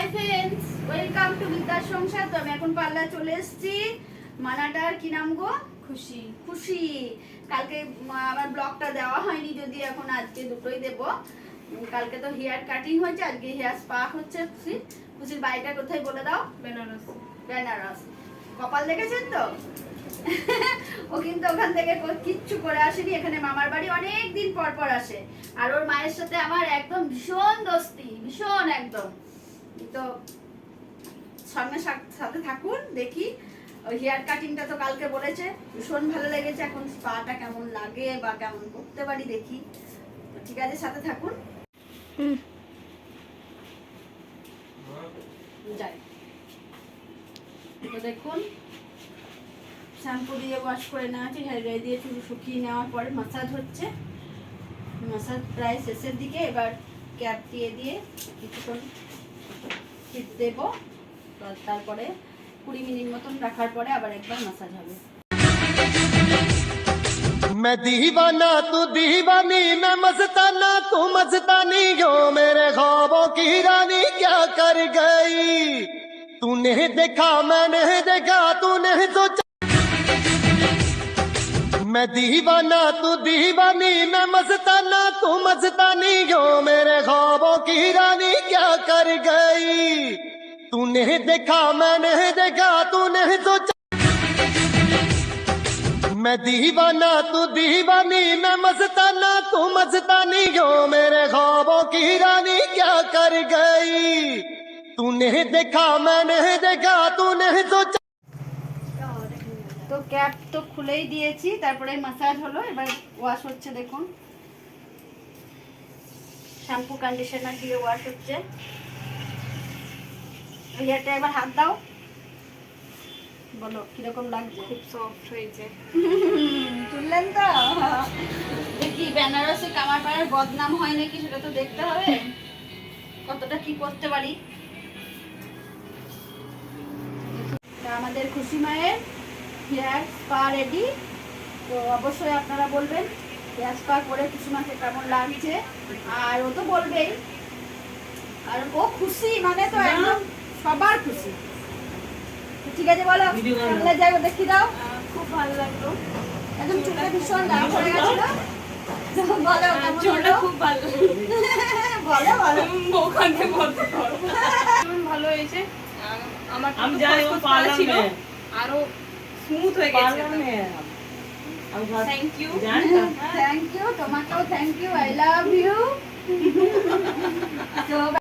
High friends welcome two বিদ্যার সংসার তো আমি এখন পার্লার চলে এসেছি। মানাটার কি নাম গো? খুশি। খুশি। কালকে আমার ব্লগটা দেওয়া হয়নি যদি এখন আজকে দুটোই দেব। কালকে তো হেয়ার কাটিং হয়েছে আজকে হেয়ার স্পা হচ্ছে খুশি। খুশির বাড়িটা কোথায় বলে দাও? বেনারস। বেনারস। কপাল দেখেছেন তো? ও কিন্তু ওখান থেকে কিচ্ছু করে আসেনি। এখানে মামার বাড়ি অনেক দিন পর পর আসে। আর ওর মায়ের সাথে আমার একদম ভীষণ দোস্তি ভীষণ একদম। তো সঙ্গে সাথ- থাকুন দেখি। ওই হেয়ার কাটিংটা তো কালকে বলেছে। ভীষণ ভালো লেগেছে। এখন স্পাটা কেমন লাগে বা কেমন করতে পারি দেখি। ঠিক আছে সাথে থাকুন। যাই। তো দেখুন শ্যাম্পু দিয়ে ওয়াশ করে নেওয়া হচ্ছে হেয়ার ড্রাই দিয়ে চুল শুকিয়ে নেওয়ার পরে মাসাজ হচ্ছে। মাসাজ প্রায় শেষের দিকে এবার ক্যাপ দিয়ে দিয়ে কিছুক্ষণ হিট দেবো তো তারপরে কুড়ি মিনিট মতন রাখার পরে আবার একবার মাসাজ হবে मैं दीवाना तू दीवानी मैं मस्ताना तू मस्तानी हो मेरे ख्वाबों की रानी क्या कर गई तूने देखा मैंने देखा तूने सोचा मैं दीवाना तू दीवानी मैं मस्ताना तू मस्तानी हो मेरे ख्वाबों की रानी क्या कर गई तूने देखा मैंने देखा तूने सोचा मैं दीवाना तू दीवानी मैं मस्ताना तू मस्तानी हो मेरे ख्वाबों की रानी क्या कर गई तूने देखा मैंने देखा तूने सोचा তো ক্যাপ তো খুলেই দিয়েছি তারপরে মাসাজ হলো এবার ওয়াশ হচ্ছে দেখুন শ্যাম্পু কন্ডিশনার দিয়ে ওয়াশ হচ্ছে। হেয়ারটা এবার হাত দাও। বলো কীরকম লাগছে? খুব সফট হয়েছে। তুললেন তো? দেখি বেনারসে কামারপাড়ার বদনাম হয় নাকি সেটা তো দেখতে হবে। কতটা কি করতে পারি? আমাদের খুশি মায়ের হেয়ার স্পা রেডি। তো অবশ্যই আপনারা বলবেন পেঁয়াজ পা করে কেমন লাগছে? আর ও তো বলবেই। আর ও খুশি মানে তো একদম সবার খুশি। ঠিক আছে বলো যাই দেখি দাও। খুব ভালো লাগল। একদম চুলটা ভীষণ হয়ে গেছিল। ভালো। ভালো। হয়েছে। আমার আরও স্মুথ হয়ে গেছে থ্যাংক ইউ जान থ্যাংক ইউ তোমাকেও thank you I love you তো